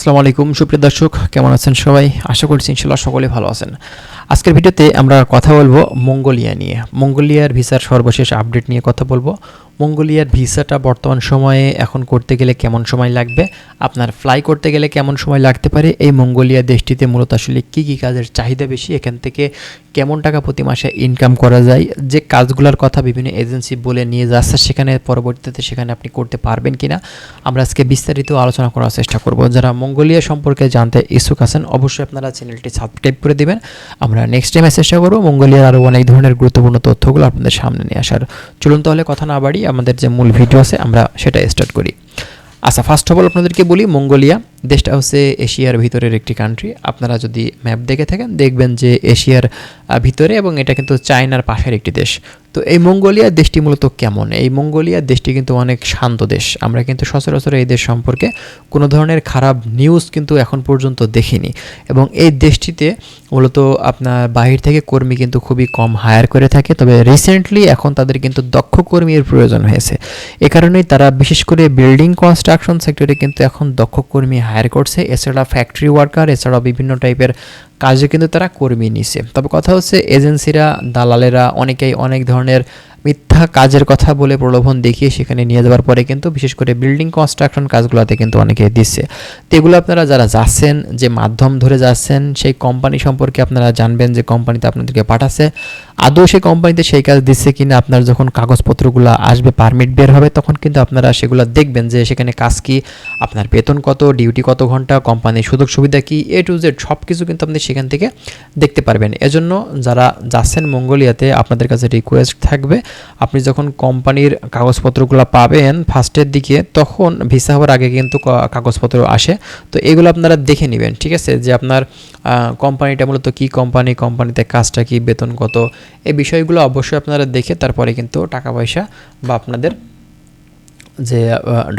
আসসালামু আলাইকুম, সুপ্রিয় দর্শক, কেমন আছেন সবাই? আশা করছি ইনশাল্লাহ সকলে ভালো আছেন। আজকের ভিডিওতে আমরা কথা বলব মঙ্গোলিয়া নিয়ে। মঙ্গোলিয়ার ভিসার সর্বশেষ আপডেট নিয়ে কথা বলব। মঙ্গোলিয়ার ভিসাটা বর্তমান সময়ে এখন করতে গেলে কেমন সময় লাগবে? আপনার ফ্লাই করতে গেলে কেমন সময় লাগতে পারে? এই মঙ্গোলিয়া দেশটিতে মূলত আসলে কী কী কাজের চাহিদা বেশি? এখান থেকে কেমন টাকা প্রতি মাসে ইনকাম করা যায়? যে কাজগুলোর কথা বিভিন্ন এজেন্সি বলে নিয়ে যাচ্ছে, সেখানে পরবর্তীতে সেখানে আপনি করতে পারবেন কিনা? আমরা আজকে বিস্তারিত আলোচনা করার চেষ্টা করব। যারা মঙ্গোলিয়া সম্পর্কে জানতে ইচ্ছুক আছেন, অবশ্যই আপনারা চ্যানেলটি সাবস্ক্রাইব করে দেবেন। আমরা নেক্সট টাইমে চেষ্টা করব মঙ্গোলিয়ার আরও অনেক ধরনের গুরুত্বপূর্ণ তথ্যগুলো আপনাদের সামনে নিয়ে আসার। চলুন তাহলে কথা না বাড়ি আমাদের যে মূল ভিডিও আছে, আমরা সেটা স্টার্ট করি। আচ্ছা ফার্স্ট অফ অল আপনাদেরকে বলি মঙ্গোলিয়া। দেশটা হচ্ছে এশিয়ার ভিতরের একটি কান্ট্রি আপনারা যদি ম্যাপ দেখে থাকেন, দেখবেন যে এশিয়ার ভিতরে এবং এটা কিন্তু চায়নার পাশের একটি দেশ। তো এই মঙ্গোলিয়া দেশটি মূলত কেমন? এই মঙ্গোলিয়া দেশটি কিন্তু অনেক শান্ত দেশ। আমরা কিন্তু সচরাচর এই দেশ সম্পর্কে কোনো ধরনের খারাপ নিউজ কিন্তু এখন পর্যন্ত দেখিনি। এবং এই দেশটিতে মূলত আপনার বাহির থেকে কর্মী কিন্তু খুবই কম হায়ার করে থাকে। তবে রিসেন্টলি এখন তাদের কিন্তু দক্ষ কর্মীর প্রয়োজন হয়েছে। এ কারণেই তারা বিশেষ করে বিল্ডিং কনস্ট্রাকশন সেক্টরে কিন্তু এখন দক্ষ কর্মী হায়ার করছে। এছাড়া ফ্যাক্টরি ওয়ার্কার এছাড়াও বিভিন্ন টাইপের কাজে কিন্তু তারা কর্মী নিছে। তবে কথা হচ্ছে এজেন্সিরা দালালেরা অনেকেই অনেক ধরনের মিথ্যা কাজের কথা বলে প্রলোভন দেখিয়ে সেখানে নিয়ে যাওয়ার পরে কিন্তু, বিশেষ করে বিল্ডিং কনস্ট্রাকশন কাজগুলোতে কিন্তু অনেকে দিচ্ছে। তো এগুলো আপনারা যারা যাচ্ছেন, যে মাধ্যম ধরে যাচ্ছেন, সেই কোম্পানি সম্পর্কে আপনারা জানবেন যে কোম্পানিতে আপনাদেরকে পাঠাচ্ছে। আদৌ সেই কোম্পানিতে সেই কাজ দিচ্ছে কিনা, আপনার যখন কাগজপত্রগুলো আসবে পারমিট বের হবে, তখন কিন্তু আপনারা সেগুলো দেখবেন যে সেখানে কাজ কি, আপনার বেতন কত ডিউটি কত ঘণ্টা কোম্পানির সুযোগ সুবিধা কি এ টু জেড সব কিছু কিন্তু আপনি সেখান থেকে দেখতে পারবেন। এজন্য যারা যাচ্ছেন মঙ্গোলিয়াতে, আপনাদের কাছে রিকোয়েস্ট থাকবে আপনি যখন কোম্পানির কাগজপত্রগুলো পাবেন ফার্স্টের দিকে, তখন ভিসা হওয়ার আগে কিন্তু কাগজপত্র আসে। তো এগুলো আপনারা দেখে নেবেন, ঠিক আছে? যে আপনার কোম্পানিটা মূলত কি কোম্পানি, কোম্পানিতে কাজটা কি, বেতন কত? এই বিষয়গুলো অবশ্যই আপনারা দেখে তারপরে কিন্তু টাকা পয়সা বা আপনাদের যে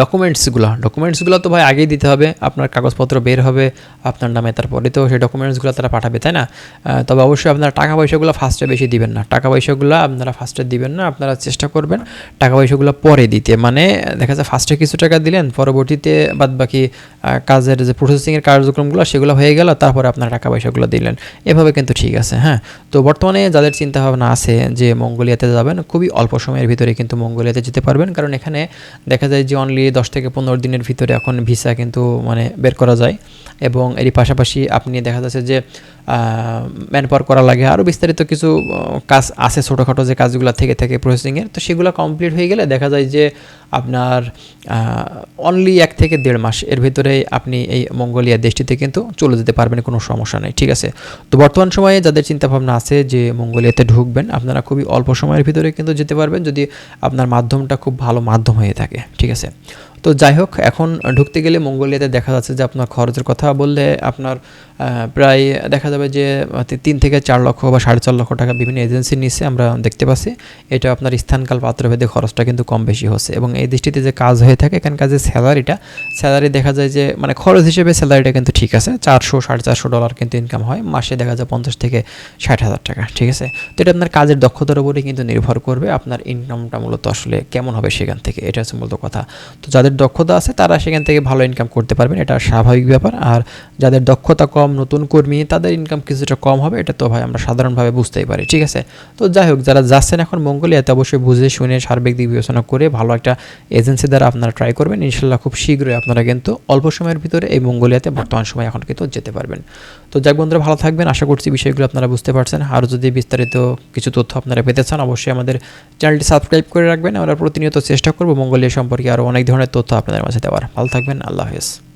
ডকুমেন্টসগুলো ডকুমেন্টসগুলো তো ভাই আগেই দিতে হবে, আপনার কাগজপত্র বের হবে, আপনার নামে তারপরে তো সেই ডকুমেন্টসগুলো তারা পাঠাবে, তাই না? তবে অবশ্যই আপনারা টাকা পয়সাগুলো ফার্স্টে বেশি দিবেন না। টাকা পয়সাগুলো আপনারা ফার্স্টে দিবেন না, আপনারা চেষ্টা করবেন টাকা পয়সাগুলো পরে দিতে। মানে দেখা যায় ফার্স্টে কিছু টাকা দিলেন, পরবর্তীতে বাদ বাকি কাজের যে প্রসেসিংয়ের কার্যক্রমগুলো সেগুলো হয়ে গেল, তারপরে আপনার টাকা পয়সাগুলো দিলেন। এভাবে কিন্তু ঠিক আছে হ্যাঁ? তো বর্তমানে যাদের চিন্তাভাবনা আছে যে মঙ্গোলিয়াতে যাবেন, খুবই অল্প সময়ের ভিতরে কিন্তু মঙ্গোলিয়াতে যেতে পারবেন। কারণ এখানে দেখা যায় যে অনলি দশ থেকে পনেরো দিনের ভিতরে এখন ভিসা কিন্তু মানে বের করা যায় এবং এর পাশাপাশি আপনি দেখা যাচ্ছে যে ম্যান পাওয়ার করা লাগে। আরও বিস্তারিত কিছু কাজ আছে ছোটোখাটো যে কাজগুলো থেকে থেকে প্রসেসিংয়ের তো সেগুলো কমপ্লিট হয়ে গেলে দেখা যায় যে আপনার অনলি এক থেকে দেড় মাস এর ভিতরে আপনি এই মঙ্গোলিয়া দেশটিতে কিন্তু চলে যেতে পারবেন, কোনো সমস্যা নেই, ঠিক আছে? তো বর্তমান সময়ে যাদের চিন্তাভাবনা আছে যে মঙ্গোলিয়াতে ঢুকবেন, আপনারা খুবই অল্প সময়ের ভিতরে কিন্তু যেতে পারবেন যদি আপনার মাধ্যমটা খুব ভালো মাধ্যম হয়ে থাকে, ঠিক আছে? তো যাই হোক, এখন ঢুকতে গেলে মঙ্গোলিয়াতে দেখা যাচ্ছে যে আপনার খরচের কথা বললে আপনার প্রায় দেখা যাবে যে তিন থেকে চার লক্ষ বা সাড়ে চার লক্ষ টাকা বিভিন্ন এজেন্সির নিচে আমরা দেখতে পাচ্ছি। এটা আপনার স্থানকাল পাত্রভেদে খরচটা কিন্তু কম বেশি হচ্ছে এবং এই দৃষ্টিতে যে কাজ হয়ে থাকে, এখানকার যে স্যালারিটা, স্যালারি দেখা যায় যে মানে খরচ হিসেবে স্যালারিটা কিন্তু ঠিক আছে, চারশো, সাড়ে চারশো ডলার কিন্তু ইনকাম হয়, মাসে দেখা যায় পঞ্চাশ থেকে ষাট হাজার টাকা, ঠিক আছে? তো এটা আপনার কাজের দক্ষতার উপরে কিন্তু নির্ভর করবে, আপনার ইনকামটা মূলত আসলে কেমন হবে সেখান থেকে, এটা হচ্ছে মূলত কথা। তো যাদের দক্ষতা আছে, তারা সেখান থেকে ভালো ইনকাম করতে পারবেন। এটা স্বাভাবিক ব্যাপার। আর যাদের দক্ষতা কম, নতুন কর্মী, তাদের ইনকাম কিছুটা কম হবে। এটা তো ভাই আমরা সাধারণভাবে বুঝতেই পারি, ঠিক আছে? তো যাই হোক, যারা যাচ্ছেন এখন মঙ্গোলিয়াতে, অবশ্যই বুঝে শুনে সার্বিক দিক বিবেচনা করে ভালো একটা এজেন্সি দ্বারা আপনারা ট্রাই করবেন। ইনশাল্লাহ খুব শীঘ্রই আপনারা কিন্তু অল্প সময়ের ভিতরে এই মঙ্গোলিয়াতে বর্তমান সময় এখন কিন্তু যেতে পারবেন। তো যাক বন্ধুরা, ভালো থাকবেন। আশা করছি বিষয়গুলো আপনারা বুঝতে পারছেন। আর যদি বিস্তারিত কিছু তথ্য আপনারা পেতে চান, অবশ্যই আমাদের চ্যানেলটি সাবস্ক্রাইব করে রাখবেন। আমরা প্রতিনিয়ত চেষ্টা করব মঙ্গোলিয়া সম্পর্কে আরও অনেক ধরনের তথ্য আপনাদের মাঝে দেওয়ার। ভালো থাকবেন আল্লাহ হাফেজ।